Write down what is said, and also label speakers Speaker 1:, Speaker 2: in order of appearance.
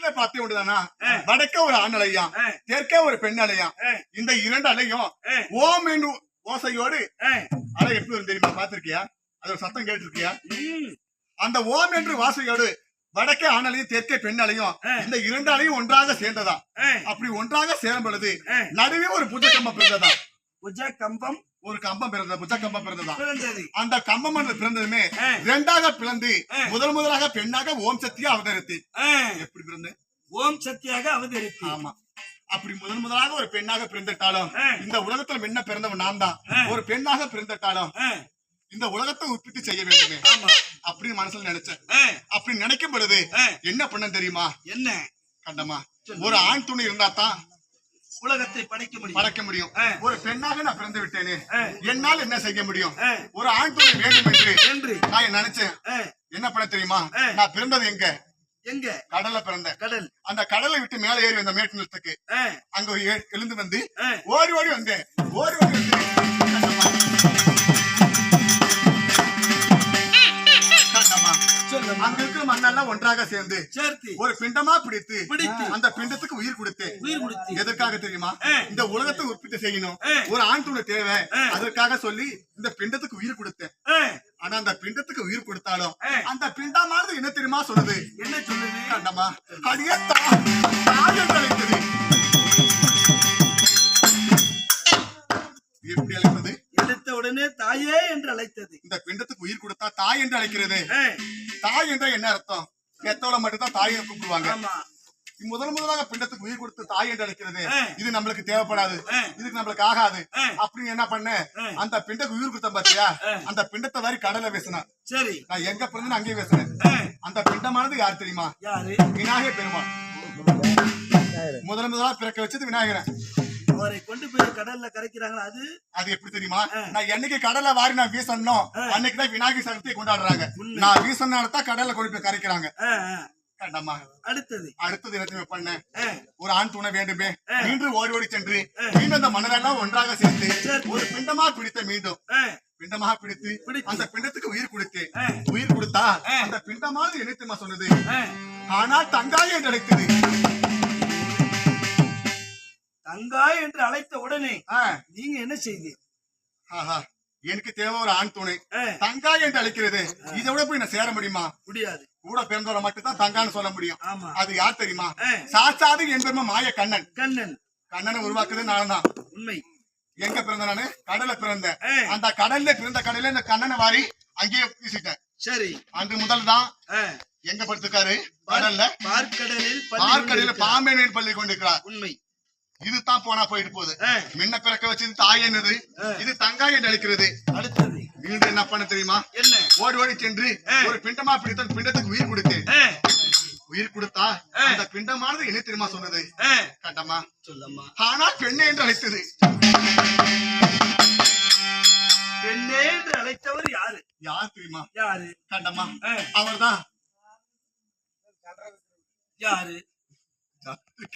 Speaker 1: உலகத்துல பார்த்தே உண்டுதானா
Speaker 2: ஆ.
Speaker 1: வடக்க ஒரு ஆண் அலையாம்
Speaker 2: ஆ.
Speaker 1: தெற்கே ஒரு பெண் அலையாம்
Speaker 2: ஆ.
Speaker 1: இந்த இரண்டு அலையும்
Speaker 2: ஆ.
Speaker 1: ஓம் என்று ஓசையோடு
Speaker 2: ஆ.
Speaker 1: அலை எப்படி வரும் தெரியுமா பாத்திருக்கியா அது ஒரு சத்தம் கேட்டிருக்கியா. அந்த ஓம் என்று வாசையோடு வடக்கே ஆணலையும் தெற்கே பெண் அலையும்
Speaker 2: ஆ.
Speaker 1: இந்த இரண்டு அலையும் ஒன்றாக சேர்ந்ததா. அப்படி ஒன்றாக சேரும் பொழுது. நடுவே ஒரு புஜ கம்பம் பிறந்ததா
Speaker 2: புஜ கம்பம்
Speaker 1: ஒரு கம்பம் பிறந்த புஜ கம்பம் பிறந்ததா
Speaker 2: பிறந்தது
Speaker 1: அந்த கம்பம் பிறந்ததுமே
Speaker 2: ஆ.
Speaker 1: இரண்டாக பிளந்து. முதல் முதலாக பெண்ணாக ஓம் சக்தியா அவதரித்து. எப்படி பிறந்து
Speaker 2: ஓம் சக்தியாக அவதரித்து
Speaker 1: ஆமா அப்படி முதல் முதலாக ஒரு பெண்ணாக பிறந்துட்டாலும். இந்த உலகத்துல முன்ன பிறந்தவன் நான் தான். ஒரு பெண்ணாக பிறந்துட்டாலும். இந்த உலகத்தை உற்பத்தி செய்ய வேண்டுமே
Speaker 2: ஆமா
Speaker 1: அப்படின்னு மனசுல நினைச்சேன். அப்படி நினைக்கும் பொழுது. என்ன பண்ண தெரியுமா
Speaker 2: என்ன
Speaker 1: கண்டமா. ஒரு ஆண் துணை இருந்தா தான்
Speaker 2: உலகத்தை படைக்க முடியும்
Speaker 1: பறக்க முடியும். ஒரு பெண்ணாக நான் பிறந்து விட்டேனே. என்னால் என்ன செய்ய முடியும். ஒரு ஆண் துணை வேண்டும் என்று
Speaker 2: என்று
Speaker 1: நான் நினைச்சேன். என்ன பண்ண தெரியுமா. நான் பிறந்தது எங்க
Speaker 2: எங்க
Speaker 1: கடல்ல பிறந்தேன்
Speaker 2: கடல்
Speaker 1: அந்த கடலை விட்டு மேல ஏறி வந்த மேட்டு நிலத்துக்கு. அங்க எழுந்து வந்து. ஓடி ஓடி வந்தேன் ஓடி ஓடி வந்து மண்ணெல்லாம் ஒன்றாக சேர்ந்து
Speaker 2: சேர்த்து
Speaker 1: ஒரு பிண்டமா பிடித்து
Speaker 2: பிடித்து.
Speaker 1: அந்த பிண்டத்துக்கு உயிர் கொடுத்து
Speaker 2: உயிர் கொடுத்து
Speaker 1: எதற்காக தெரியுமா. இந்த உலகத்தை உற்பத்தி செய்யணும். ஒரு ஆண் துணை தேவை. அதற்காக சொல்லி இந்த பிண்டத்துக்கு உயிர் கொடுத்தேன். ஆனா அந்த பிண்டத்துக்கு உயிர் கொடுத்தாலும். அந்த பிண்டமானது என்ன தெரியுமா சொல்லுது
Speaker 2: என்ன சொல்லுது
Speaker 1: கண்டமா அடியே தா தாய் என்று அழைத்தது எப்படி அழைப்பது
Speaker 2: எடுத்த உடனே தாயே என்று அழைத்தது
Speaker 1: இந்த பிண்டத்துக்கு உயிர் கொடுத்தா தாய் என்று அழைக்கிறது
Speaker 2: ஆ.
Speaker 1: தாய் என்றா என்ன அர்த்தம் பெத்தவளை மட்டும் தான் தாயை கூப்பிடுவாங்க முதல் முதலாக பிண்டத்துக்கு உயிர் கொடுத்து தாய் என்று அழைக்கிறது. இது நம்மளுக்கு தேவைப்படாது. இதுக்கு நம்மளுக்கு ஆகாது. அப்படின்னு என்ன பண்ண. அந்த பிண்டத்துக்கு உயிர் கொடுத்த பாத்தியா. அந்த பிண்டத்தை வாரி கடலை பேசினேன்
Speaker 2: சரி
Speaker 1: நான் எங்க பிறந்தேன்னு அங்கேயே பேசுறேன். அந்த பிண்டமானது யார் தெரியுமா விநாயகர் பெருமாள் முதல் முதலா பிறக்க வச்சது விநாயகரன்
Speaker 2: அவரை கொண்டு போய் கடல்ல கரைக்கிறாங்களா அது
Speaker 1: அது எப்படி தெரியுமா. நான் என்னைக்கு கடலை வாரி நான் வீசணும்
Speaker 2: ஆ.
Speaker 1: அன்னைக்கு தான் விநாயகர் சதுர்த்தியை கொண்டாடுறாங்க. நான் வீசனால தான் கடல்ல கொண்டு போய் கரைக்கிறாங்க
Speaker 2: அடுத்தது
Speaker 1: அடுத்தது என்ன பண்ண. ஒரு ஆண் துணை வேண்டுமே. மீண்டும் ஓடி ஓடி சென்று. மீண்டும் அந்த மணலெல்லாம் ஒன்றாக சேர்த்து
Speaker 2: சேர்த்து.
Speaker 1: ஒரு பிண்டமா பிடித்த மீண்டும்
Speaker 2: ஆ.
Speaker 1: பிண்டமாக பிடித்து. அந்த பிண்டத்துக்கு உயிர் கொடுத்து. உயிர் கொடுத்தா. அந்த பிண்டமானது என்ன தெரியுமா சொன்னது
Speaker 2: ஆ.
Speaker 1: ஆனால் தங்காய் என்று
Speaker 2: தங்காய் என்று அழைத்த உடனே. நீங்க என்ன செய்தீர்?
Speaker 1: ஆஹா எனக்கு தேவை ஒரு ஆண் துணை.
Speaker 2: ஆ.
Speaker 1: தங்காய் என்று அழைக்கிறது. இதை விட போய் நான் சேர முடியுமா?
Speaker 2: முடியாது.
Speaker 1: கூட பிறந்தவரை மட்டும் தான் தங்கான்னு சொல்ல முடியும். அது யார் தெரியுமா. சாச்சாது என்பெரும மாய கண்ணன்.
Speaker 2: கண்ணன்.
Speaker 1: கண்ணனை உருவாக்குறது நான் தான்
Speaker 2: உண்மை.
Speaker 1: எங்க பிறந்த நானு? கடல்ல பிறந்தேன். அந்த கடல்ல பிறந்த கடல்ல இந்த கண்ணனை வாரி அங்கேயே வீசிட்டேன்.
Speaker 2: சரி.
Speaker 1: அன்று முதல் தான். எங்க படுத்துக்காரு கடல்ல.
Speaker 2: பார்க்கடலில் பள்ளி
Speaker 1: பார்க்கடல
Speaker 2: கொண்டிருக்கிறார்.
Speaker 1: பாம்பே நீர் பள்ளி கொண்டிருக்கிறார்.
Speaker 2: உண்மை.
Speaker 1: இதுதான் போனா போயிட்டு போகுது. முன்ன பிறக்க வச்சது தாய் என்னது. இது தங்காய் என்று அழைக்கிறது.
Speaker 2: அடுத்தது.
Speaker 1: மீண்டும் என்ன பண்ண தெரியுமா?
Speaker 2: என்ன?
Speaker 1: ஓடி ஓடி சென்று. ஒரு பிண்டமா பிடித்த பிண்டத்துக்கு உயிர் கொடுத்தேன். உயிர் கொடுத்தா. அந்த பிண்டமானது என்ன தெரியுமா சொன்னது. கண்டமா
Speaker 2: சொல்லம்மா.
Speaker 1: ஆனால் பெண்ணே என்று அழைத்தது.
Speaker 2: பெண்ணே என்று அழைத்தவர் யாரு?
Speaker 1: யார் தெரியுமா?
Speaker 2: யாரு?
Speaker 1: கண்டமா. அவர்தான்.
Speaker 2: யாரு?